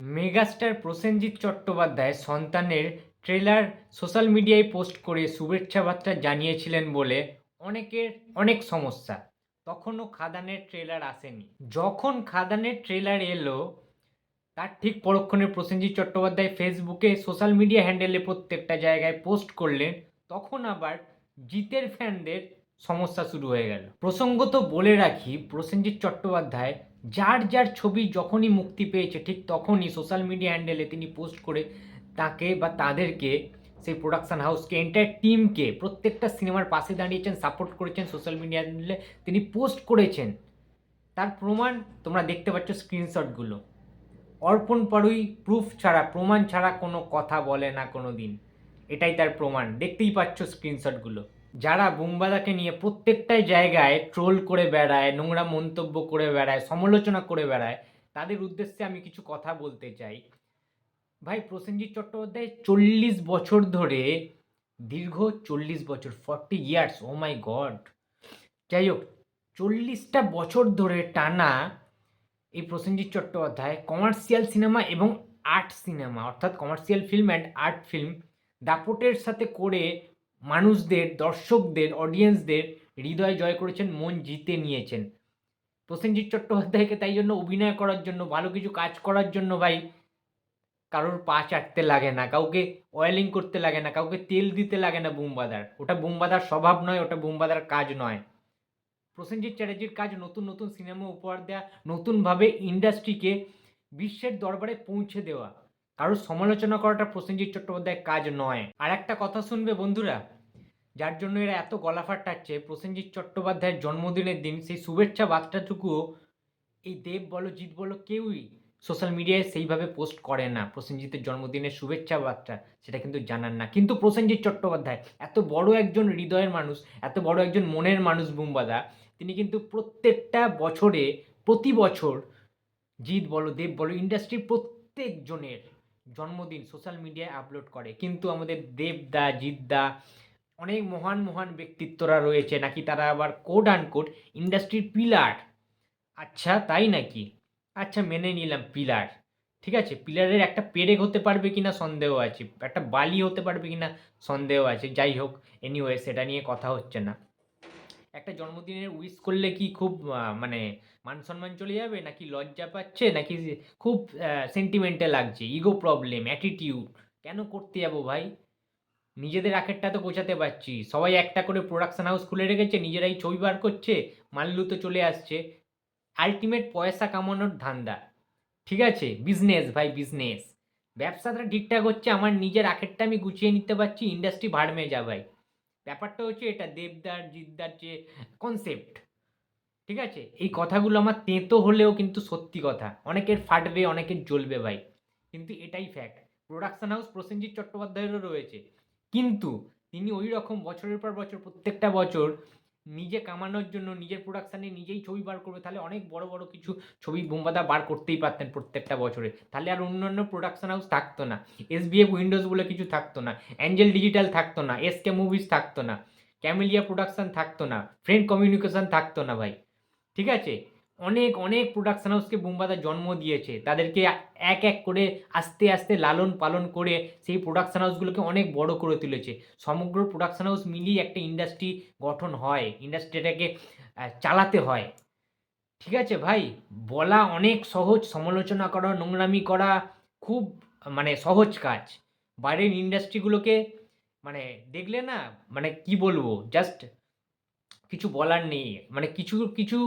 Megastar Prosenjit Chattopadhyay সন্তানের trailer social মিডিয়ায় post করে শুভেচ্ছা বার্তা জানিয়েছিলেন বলে অনেকের অনেক সমস্যা। তখনও খাদানের ট্রেলার আসেনি। যখন খাদানের ট্রেলার এলো, তার ঠিক পরক্ষণে প্রসেনজিৎ চট্টোপাধ্যায় ফেসবুকে সোশ্যাল মিডিয়া হ্যান্ডেলে প্রত্যেকটা জায়গায় পোস্ট করলেন, তখন আবার জিতের ফ্যানদের সমস্যা শুরু হয়ে গেল। প্রসঙ্গত বলে রাখি, প্রসেনজিৎ চট্টোপাধ্যায় যার যার ছবি যখনই মুক্তি পেয়েছে, ঠিক তখনই সোশ্যাল মিডিয়া হ্যান্ডেলে তিনি পোস্ট করে তাকে বা তাদেরকে সেই প্রোডাকশান হাউসকে এন্টায়ার টিমকে প্রত্যেকটা সিনেমার পাশে দাঁড়িয়েছেন সাপোর্ট করেছেন সোশ্যাল মিডিয়া হ্যান্ডেলে তিনি পোস্ট করেছেন। তার প্রমাণ তোমরা দেখতে পাচ্ছ স্ক্রিনশটগুলো অর্পণ পাড়ুই প্রুফ ছাড়া, প্রমাণ ছাড়া কোনো কথা বলে না কোনো দিন এটাই তার প্রমাণ। দেখতেই পাচ্ছ স্ক্রিনশটগুলো যারা বুম্বাদাকে নিয়ে প্রত্যেকটাই জায়গায় ট্রোল করে বেড়ায়, নোংরা মন্তব্য করে বেড়ায়, সমালোচনা করে বেড়ায়, তাদের উদ্দেশ্যে আমি কিছু কথা বলতে চাই। ভাই, প্রসেনজিৎ চট্টোপাধ্যায় চল্লিশ বছর ধরে, দীর্ঘ চল্লিশ বছর forty years oh my god যাই হোক, চল্লিশটা বছর ধরে টানা এই প্রসেনজিৎ চট্টোপাধ্যায় কমার্শিয়াল সিনেমা এবং আর্ট সিনেমা অর্থাৎ commercial film and art film দাপটের সাথে করে মানুষদের, দর্শকদের অডিয়েন্সদের হৃদয় জয় করেছেন, মন জিতে নিয়েছেন। প্রসেনজিৎ চট্টোপাধ্যায়কে তাই জন্য অভিনয় করার জন্য, ভালো কিছু কাজ করার জন্য ভাই কারোর পা চাটতে লাগে না, কাউকে অয়েলিং করতে লাগে না, কাউকে তেল দিতে লাগে না বুমবাদার। ওটা বুমবাদার স্বভাব নয়, ওটা বুমবাদার কাজ নয়। প্রসেনজিৎ চ্যাটার্জির কাজ নতুন নতুন সিনেমা উপহার দেওয়া নতুনভাবে ইন্ডাস্ট্রিকে বিশ্বের দরবারে পৌঁছে দেওয়া। কারোর সমালোচনা করাটা প্রসেনজিৎ চট্টোপাধ্যায়ের কাজ নয়। আর একটা কথা শুনবে বন্ধুরা, যার জন্য এরা এত গলা ফাটাচ্ছে, প্রসেনজিৎ চট্টোপাধ্যায়ের জন্মদিনের দিন সেই শুভেচ্ছা বার্তাটুকুও এই দেব বলো, জিৎ বলো কেউই সোশ্যাল মিডিয়ায় সেইভাবে পোস্ট করে না। প্রসেনজিতের জন্মদিনের শুভেচ্ছা বার্তা, সেটা কিন্তু জানান না। কিন্তু প্রসেনজিৎ চট্টোপাধ্যায়, এত বড় একজন হৃদয়ের মানুষ, এত বড় একজন মনের মানুষ বুম্বাদা, তিনি কিন্তু প্রত্যেকটা বছরে, প্রতি বছর জিৎ বলো, দেব বলো ইন্ডাস্ট্রির প্রত্যেকজনের জন্মদিন সোশ্যাল মিডিয়ায় আপলোড করে। কিন্তু আমাদের দেবদা জিতদা অনেক মহান মহান ব্যক্তিত্বরা রয়েছে, নাকি তারা আবার কোড আন কোড ইন্ডাস্ট্রির পিলার আচ্ছা তাই নাকি? আচ্ছা মেনে নিলাম পিলার ঠিক আছে পিলারের একটা পেরেক হতে পারবে কিনা সন্দেহ আছে, একটা বালি হতে পারবে কিনা সন্দেহ আছে। যাই হোক এনিওয়ে সেটা নিয়ে কথা হচ্ছে না। একটা জন্মদিনের উইশ করলে কি খুব মানে মান সম্মান চলে যাবে? নাকি লজ্জা পাচ্ছে? নাকি খুব সেন্টিমেন্টাল লাগছে? ইগো প্রবলেম অ্যাটিটিউড কেন করতে যাব ভাই? নিজেদের আখেরটা তো গোছাতে পারছি। সবাই একটা করে প্রোডাকশন হাউস খুলে রেখেছে, নিজেরাই ছবি বার করছে, মাল্লু তো চলে আসছে। আলটিমেট পয়সা কামানোর ধান্দা। ঠিক আছে? বিজনেস ভাই বিজনেস ব্যবসাটা ঠিকঠাক হচ্ছে, আমার নিজের আখেরটা আমি গুছিয়ে নিতে পারছি ইন্ডাস্ট্রি ভাড়মে যা ভাই। ব্যাপারটা হচ্ছে এটা দেবদার, জিদ্দার যে কনসেপ্ট ঠিক আছে? এই কথাগুলো আমার তেঁতো হলেও কিন্তু সত্যি কথা। অনেকের ফাটবে, অনেকের জ্বলবে ভাই। কিন্তু এটাই ফ্যাক্ট প্রোডাকশন হাউস প্রসেনজিৎ চট্টোপাধ্যায়েরও রয়েছে। কিন্তু তিনি ওই রকম বছরের পর বছর, প্রত্যেকটা বছর নিজে কামানোর জন্য, নিজের প্রোডাকশানে নিজেই ছবি বার করবে, তাহলে অনেক বড় বড় কিছু ছবি বোম্বাদা বার করতেই পারতেন প্রত্যেকটা বছরে। তাহলে আর অন্যান্য প্রোডাকশন হাউস থাকতো না। এসবিএফ উইন্ডোজ বলে কিছু থাকতো না। অ্যাঞ্জেল ডিজিটাল থাকতো না। এসকে মুভিজ থাকতো না। ক্যামেলিয়া প্রোডাকশন থাকতো না। ফ্রেন্ড কমিউনিকেশন থাকতো না ভাই। ঠিক আছে? অনেক অনেক প্রোডাকশন হাউসকে বুম্বাদা জন্ম দিয়েছে। তাদেরকে এক এক করে আস্তে আস্তে লালন পালন করে সেই প্রোডাকশন হাউসগুলোকে অনেক বড় করে তুলেছে। সমগ্র প্রোডাকশন হাউস মিলিয়ে একটা ইন্ডাস্ট্রি গঠন হয়। ইন্ডাস্ট্রিটাকে চালাতে হয়। ঠিক আছে ভাই? বলা অনেক সহজ, সমালোচনা করা, নোংরামি করা খুব মানে সহজ কাজ। বাইরের ইন্ডাস্ট্রিগুলোকে মানে দেখলে না মানে কি বলব? জাস্ট কিছু বলার নেই। মানে কিছু কিছু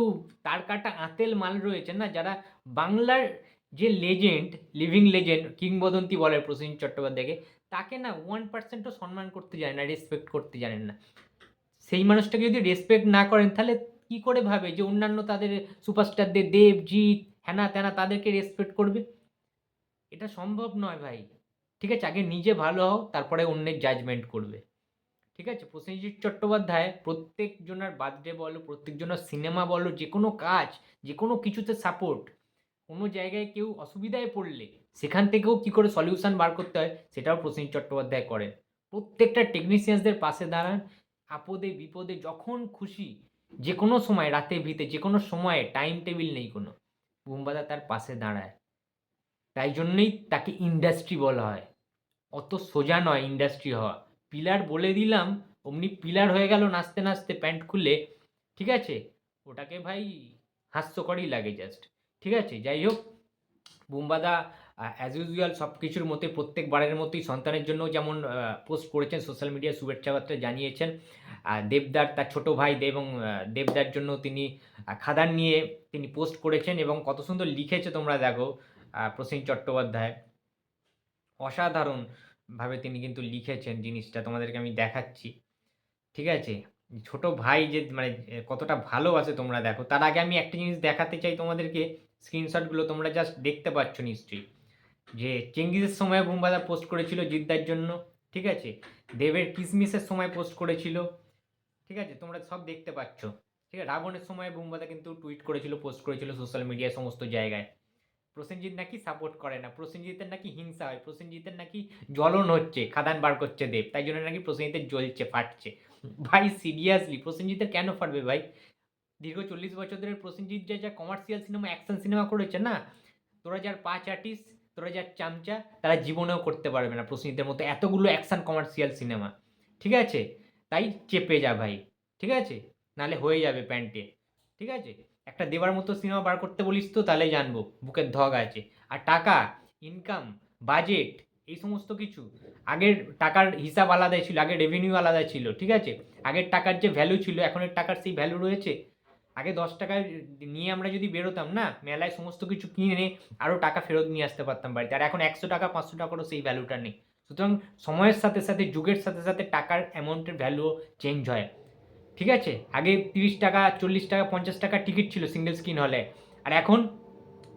তার কাটা আঁতেল মাল রয়েছে না, যারা বাংলার যে লেজেন্ড লিভিং লেজেন্ড কিংবদন্তি বলে প্রসেনজিৎ চট্টোপাধ্যায়কে, তাকে না ওয়ান পার্সেন্টও সম্মান করতে জানে না রেসপেক্ট করতে জানেন না। সেই মানুষটাকে যদি রেসপেক্ট না করেন, তাহলে কি করে ভাবে যে অন্যান্য তাদের সুপারস্টারদের দেব, জিৎ হ্যানা ত্যানা তাদেরকে রেসপেক্ট করবে? এটা সম্ভব নয় ভাই। ঠিক আছে, আগে নিজে ভালো হও, তারপরে অন্যের জাজমেন্ট করবে। ঠিক আছে? প্রসেনজিৎ চট্টোপাধ্যায় প্রত্যেকজনের বার্থডে বলো, প্রত্যেকজনের সিনেমা বলো যে কোনো কাজ যে কোনো কিছুতে সাপোর্ট কোনো জায়গায় কেউ অসুবিধায় পড়লে সেখান থেকেও কি করে সলিউশন বার করতে হয়? সেটাও প্রসেনজিৎ চট্টোপাধ্যায় করেন। প্রত্যেকটা টেকনিশিয়ানসদের পাশে দাঁড়ান, আপদে বিপদে যখন খুশি যে কোনো সময়, রাতে ভিতে যে কোনো সময়ে টাইম টেবিল নেই কোনো, বুম্বাদা তার পাশে দাঁড়ায়। তাই জন্যই তাকে ইন্ডাস্ট্রি বলা হয়। অত সোজা নয় ইন্ডাস্ট্রি হওয়া। পিলার বলে দিলাম, অমনি পিলার হয়ে গেল নাচতে নাচতে প্যান্ট খুলে, ঠিক আছে? ওটাকে ভাই হাস্যকরই লাগে জাস্ট ঠিক আছে? যাই হোক, বুম্বাদা অ্যাজ ইউজুয়াল সব কিছুর মধ্যে প্রত্যেকবারের মতোই সন্তানের জন্য যেমন পোস্ট করেছেন সোশ্যাল মিডিয়ায় শুভেচ্ছা বার্তা জানিয়েছেন দেবদার, তার ছোট ভাই দেব এবং দেবদার জন্য তিনি খাদান নিয়ে তিনি পোস্ট করেছেন এবং কত সুন্দর লিখেছে তোমরা দেখো প্রসেন চট্টোপাধ্যায়। অসাধারণভাবে তিনি কিন্তু লিখেছেন জিনিসটা, তোমাদেরকে আমি দেখাচ্ছি। ঠিক আছে? ছোট ভাই যে মানে কতটা ভালোবাসে তোমরা দেখো। তার আগে আমি একটা জিনিস দেখাতে চাই তোমাদেরকে। স্ক্রিনশটগুলো তোমরা জাস্ট দেখতে পাচ্ছ নিশ্চয়ই। যে চেঙ্গিজের সময় বুম্বাদা পোস্ট করেছিল জিদ্দার জন্য। ঠিক আছে? দেবের কিসমিসের সময় পোস্ট করেছিল। ঠিক আছে? তোমরা সব দেখতে পাচ্ছ। ঠিক আছে? রাবণের সময় বুম্বাদা কিন্তু টুইট করেছিল পোস্ট করেছিল সোশ্যাল মিডিয়ায় সমস্ত জায়গায়। প্রসেনজিৎ নাকি সাপোর্ট করে না। প্রসেনজিতের নাকি হিংসা হয়, প্রসেনজিতের নাকি জ্বলন হচ্ছে, খাদান বার করছে দেব, তাই জন্য নাকি প্রসেনজিতের জ্বলছে, ফাটছে। ভাই সিরিয়াসলি প্রসেনজিতের কেন ফাটবে ভাই? দীর্ঘ চল্লিশ বছর ধরে প্রসেনজিৎ যা যা কমার্শিয়াল সিনেমা অ্যাকশন সিনেমা করেছে না, তোরা যার পাঁচ আর্টিস্ট তোরা যার চামচা, তারা জীবনেও করতে পারবে না প্রসেনজিতের মতো এতগুলো অ্যাকশন কমার্শিয়াল সিনেমা ঠিক আছে? তাই চেপে যা ভাই, ঠিক আছে? নালে হয়ে যাবে প্যান্টে। ঠিক আছে? একটা দেবার মতো সিনেমা বার করতে বলিস তো, তাহলে জানব। বুকের ধগ আছে। আর টাকা ইনকাম বাজেট এই সমস্ত কিছু। আগের টাকার হিসাব আলাদা ছিল আগে রেভিনিউ আলাদা ছিল, ঠিক আছে? আগের টাকার যে ভ্যালু ছিল, এখনের টাকার সেই ভ্যালু রয়েছে। আগে দশ টাকা নিয়ে আমরা যদি বেরোতাম না, মেলায় সমস্ত কিছু কিনে আরও টাকা ফেরত নিয়ে আসতে পারতাম বাড়িতে। আর এখন একশো টাকা, পাঁচশো টাকারও সেই ভ্যালুটা নেই। সুতরাং সময়ের সাথে সাথে, যুগের সাথে সাথে টাকার অ্যামাউন্টের ভ্যালুও চেঞ্জ হয়। ঠিক আছে? আগে তিরিশ টাকা, চল্লিশ টাকা, পঞ্চাশ টাকা টিকিট ছিল সিঙ্গেল স্ক্রিন হলে আর এখন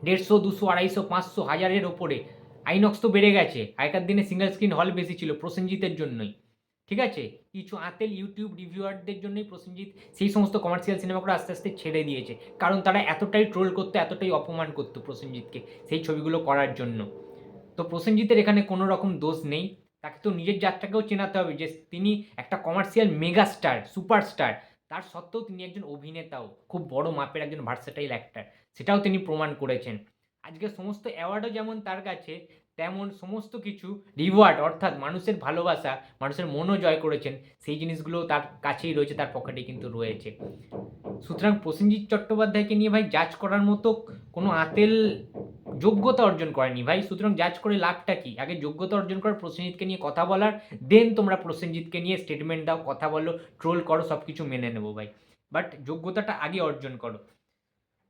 দেড়শো, দুশো, আড়াইশো, পাঁচশো, হাজারের ওপরে। আইনক্স তো বেড়ে গেছে। আগেকার দিনে সিঙ্গেল স্ক্রিন হল বেশি ছিল প্রসেনজিতের জন্যই। ঠিক আছে? কিছু আতেল ইউটিউব রিভিউয়ারদের জন্যই প্রসেনজিৎ সেই সমস্ত কমার্শিয়াল সিনেমাগুলো আস্তে আস্তে ছেড়ে দিয়েছে। কারণ তারা এতটাই ট্রোল করতো, এতটাই অপমান করতো প্রসেনজিৎকে সেই ছবিগুলো করার জন্য। তো প্রসেনজিতের এখানে কোনো রকম দোষ নেই। তাকে তো নিজের যাত্রাকেও চেনাতে হবে যে তিনি একটা কমার্শিয়াল মেগা মেগাস্টার সুপারস্টার তার সত্ত্বেও তিনি একজন অভিনেতাও, খুব বড় মাপের একজন ভার্সেটাইল অ্যাক্টার সেটাও তিনি প্রমাণ করেছেন। আজকে সমস্ত অ্যাওয়ার্ডও যেমন তার কাছে, তেমন সমস্ত কিছু রিওয়ার্ড অর্থাৎ মানুষের ভালোবাসা, মানুষের মনও জয় করেছেন। সেই জিনিসগুলো তার কাছেই রয়েছে, তার পকেটে কিন্তু রয়েছে। সুতরাং প্রসেনজিৎ চট্টোপাধ্যায়কে নিয়ে ভাই জাজ করার মতো কোনো আতেল যোগ্যতা অর্জন করেনি। ভাই, সুতরাং জাজ করে লাভটা কি? আগে যোগ্যতা অর্জন করো প্রসেনজিৎকে নিয়ে কথা বলার দেন তোমরা প্রসেনজিৎকে নিয়ে স্টেটমেন্ট দাও, কথা বলো ট্রোল করো সব কিছু মেনে নেব ভাই। বাট যোগ্যতাটা আগে অর্জন করো।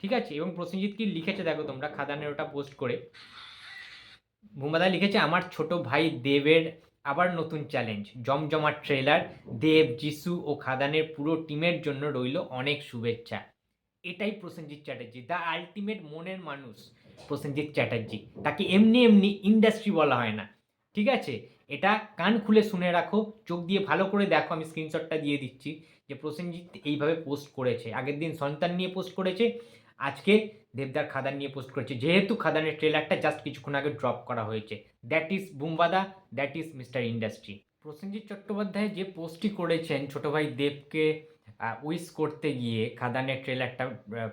ঠিক আছে? এবং প্রসেনজিৎ কি লিখেছে দেখো তোমরা, খাদানের ওটা পোস্ট করে। ভূমাদা লিখেছে, আমার ছোট ভাই দেবের আবার নতুন চ্যালেঞ্জ জমজমাট ট্রেলার দেব যিশু ও খাদানের পুরো টিমের জন্য রইল অনেক শুভেচ্ছা। এটাই প্রসেনজিৎ চ্যাটার্জি দ্য আলটিমেট মনের মানুষ। প্রসেনজিৎ চ্যাটার্জি। তাকে এমনি এমনি ইন্ডাস্ট্রি বলা হয় না। ঠিক আছে? এটা কান খুলে শুনে রাখো, চোখ দিয়ে ভালো করে দেখো, আমি স্ক্রিনশটটা দিয়ে দিচ্ছি যে প্রসেনজিৎ এইভাবে পোস্ট করেছে। আগের দিন সন্তান নিয়ে পোস্ট করেছে, আজকে দেবদার খাদান নিয়ে পোস্ট করেছে। যেহেতু খাদানের ট্রেলারটা জাস্ট কিছুক্ষণ আগে ড্রপ করা হয়েছে। That is বুম্বাদা that is mister industry Prosenjit Chattopadhyay যে পোস্টটি করেছেন ছোট ভাই দেবকে উইস করতে গিয়ে খাদানের ট্রেলারটা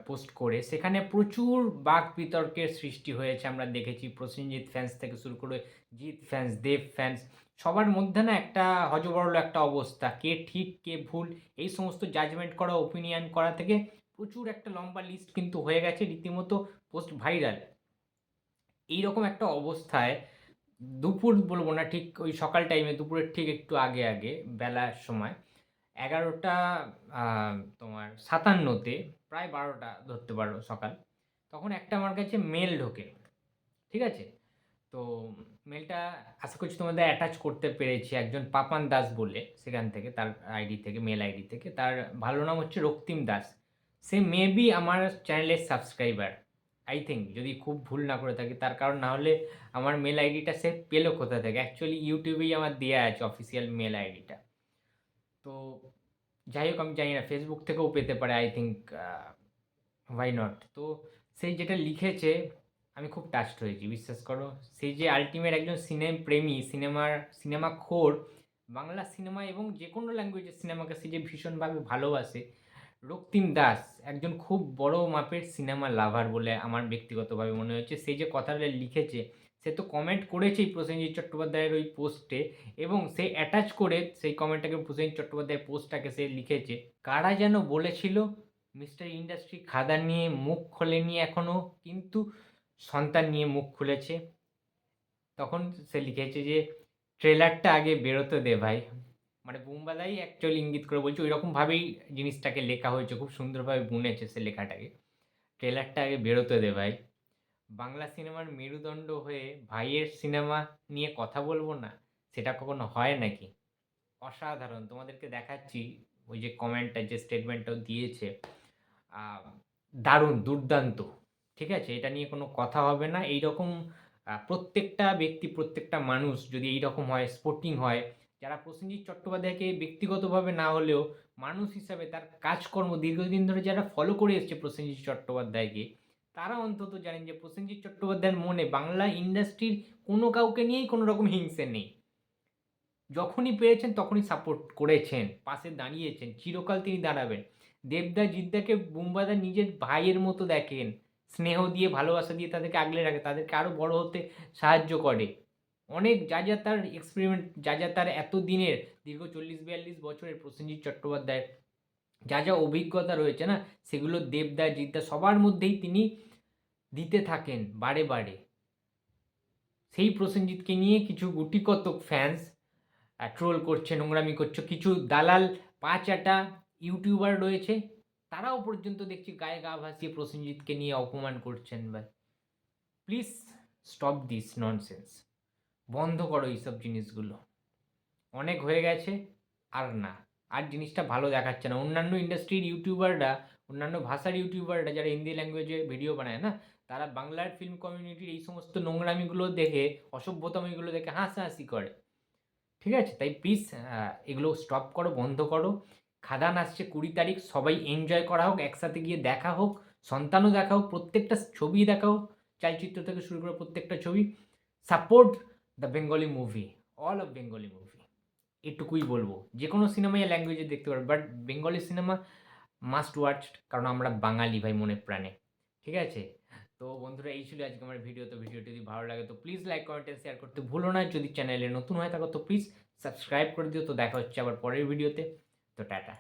পোস্ট করে, সেখানে প্রচুর বাক বিতর্কের সৃষ্টি হয়েছে। আমরা দেখেছি প্রসেনজিৎ ফ্যান্স থেকে শুরু করে জিৎ ফ্যান্স দেব ফ্যান্স সবার মধ্যে না একটা হজবরল একটা অবস্থা। কে ঠিক, কে ভুল, এই সমস্ত জাজমেন্ট করা ওপিনিয়ন করা থেকে প্রচুর একটা লম্বা লিস্ট কিন্তু হয়ে গেছে, রীতিমতো পোস্ট ভাইরাল এইরকম একটা অবস্থায় দুপুর বলব না, ঠিক ওই সকাল টাইমে দুপুরের ঠিক একটু আগে আগে, বেলার সময় এগারোটা তোমার সাতান্নতে প্রায় বারোটা ধরতে পারো সকাল। তখন একটা আমার কাছে মেল ঢোকে, ঠিক আছে? তো মেলটা আশা করছি তোমাদের অ্যাটাচ করতে পেরেছি একজন পাপান দাস বলে, সেখান থেকে, তার আইডি থেকে মেল আইডি থেকে। তার ভালো নাম হচ্ছে রক্তিম দাস। সে মেবি আমার চ্যানেলের সাবস্ক্রাইবার আই থিঙ্ক যদি খুব ভুল না করে থাকি, তার কারণ না হলে আমার মেল আইডিটা সে পেল কোথা থেকে? অ্যাকচুয়ালি ইউটিউবেই আমার দেওয়া আছে অফিসিয়াল মেল আইডিটা তো যাই হোক, আমি জানি না ফেসবুক থেকেও পেতে পারে আই থিঙ্ক ওয়াই নট তো সেই যেটা লিখেছে, আমি খুব টাচড হয়েছি, বিশ্বাস করো। সেই যে আলটিমেট একজন সিনেম প্রেমী সিনেমার সিনেমা খোর, বাংলা সিনেমা এবং যে কোনো ল্যাঙ্গুয়েজের সিনেমাকে সে যে ভীষণভাবে ভালোবাসে, রক্তিম দাস, একজন খুব বড় মাপের সিনেমা লাভার বলে আমার ব্যক্তিগতভাবে মনে হচ্ছে। সেই যে কথাটা লিখেছে সে তো কমেন্ট করেছেই প্রসেনজিৎ চট্টোপাধ্যায়ের ওই পোস্টে এবং সে অ্যাটাচ করে সেই কমেন্টটাকে প্রসেনজিৎ চট্টোপাধ্যায়ের পোস্টটাকে সে লিখেছে। কারা যেন বলেছিল মিস্টার ইন্ডাস্ট্রি খাদা নিয়ে মুখ খোলেনি এখনও কিন্তু সন্তান নিয়ে মুখ খুলেছে। তখন সে লিখেছে যে ট্রেলারটা আগে বেরোতে দে ভাই। মানে বুম্বাদাই অ্যাকচুয়ালি ইঙ্গিত করে বলছে ওই রকমভাবেই জিনিসটাকে লেখা হয়েছে, খুব সুন্দরভাবে বুনেছে সে লেখাটাকে। ট্রেলারটা আগে বেরোতে দে ভাই। বাংলা সিনেমার মেরুদণ্ড হয়ে ভাইয়ের সিনেমা নিয়ে কথা বলব না, সেটা কখনো হয় নাকি? অসাধারণ, তোমাদেরকে দেখাচ্ছি ওই যে কমেন্টটা যে স্টেটমেন্টটাও দিয়েছে। দারুণ, দুর্দান্ত, ঠিক আছে? এটা নিয়ে কোনো কথা হবে না। এইরকম প্রত্যেকটা ব্যক্তি, প্রত্যেকটা মানুষ যদি এইরকম হয় স্পোর্টিং হয়, যারা প্রসেনজিৎ চট্টোপাধ্যায়কে ব্যক্তিগতভাবে না হলেও মানুষ হিসাবে তার কাজকর্ম দীর্ঘদিন ধরে যারা ফলো করে এসছে প্রসেনজিৎ চট্টোপাধ্যায়কে তারা অন্তত জানেন যে প্রসেনজিৎ চট্টোপাধ্যায়ের মনে বাংলা ইন্ডাস্ট্রির কোনো কাউকে নিয়েই কোনো রকম হিংসে নেই। যখনই পেরেছেন তখনই সাপোর্ট করেছেন, পাশে দাঁড়িয়েছেন, চিরকাল তিনি দাঁড়াবেন। দেবদা জিদ্দাকে বুম্বাদা নিজের ভাইয়ের মতো দেখেন, স্নেহ দিয়ে, ভালোবাসা দিয়ে তাদেরকে আগলে রাখে, তাদেরকে আরও বড় হতে সাহায্য করে। অনেক যা যা তার এক্সপেরিমেন্ট যা যা তার এত দিনের দীর্ঘ চল্লিশ, বিয়াল্লিশ বছরের প্রসেনজিৎ চট্টোপাধ্যায় যা যা অভিজ্ঞতা রয়েছে না, সেগুলো দেবদা, জিদ্দা সবার মধ্যেই তিনি দিতে থাকেন বারে বারে। সেই প্রসেনজিৎকে নিয়ে কিছু গুটি কতক ফ্যান্স ট্রোল করছে, নোংরামি করছে। কিছু দালাল পা চাটা ইউটিউবার রয়েছে, তারাও পর্যন্ত দেখছি গায়ে গা ভাসিয়ে প্রসেনজিৎকে নিয়ে অপমান করছেন ভাই। প্লিজ স্টপ দিস ননসেন্স বন্ধ করো এইসব জিনিসগুলো। অনেক হয়ে গেছে, আর না। আর জিনিসটা ভালো দেখাচ্ছে না। অন্যান্য ইন্ডাস্ট্রির ইউটিউবাররা অন্যান্য ভাষার ইউটিউবাররা যারা হিন্দি ল্যাঙ্গুয়েজে ভিডিও বানায় না, তারা বাংলার ফিল্ম কমিউনিটির এই সমস্ত নোংরামিগুলো দেখে, অসভ্যতামিগুলো দেখে হাসাহাসি করে। ঠিক আছে? তাই প্লিজ এগুলো স্টপ করো, বন্ধ করো। খাদান আসছে কুড়ি তারিখ, সবাই এনজয় করা হোক, একসাথে গিয়ে দেখা হোক, সন্তানও দেখা হোক, প্রত্যেকটা ছবি দেখা হোক চলচ্চিত্র থেকে শুরু করে প্রত্যেকটা ছবি। Support the Bengali movie all of Bengali movie এটুকুই বলব। যে কোনো সিনেমাই ল্যাঙ্গুয়েজে দেখতে পারবে but Bengali cinema must watch কারণ আমরা বাঙালি ভাই মনে প্রাণে। ঠিক আছে? তো বন্ধুরা, এই ছিল আজকে আমার ভিডিও তো ভিডিওটি যদি ভালো লাগে, তো প্লিজ লাইক কমেন্ট শেয়ার করতে ভুলো না। যদি চ্যানেলে নতুন হয় থাকো, তো প্লিজ সাবস্ক্রাইব করে দিও। তো দেখা হচ্ছে আবার পরের ভিডিওতে তো টাটা।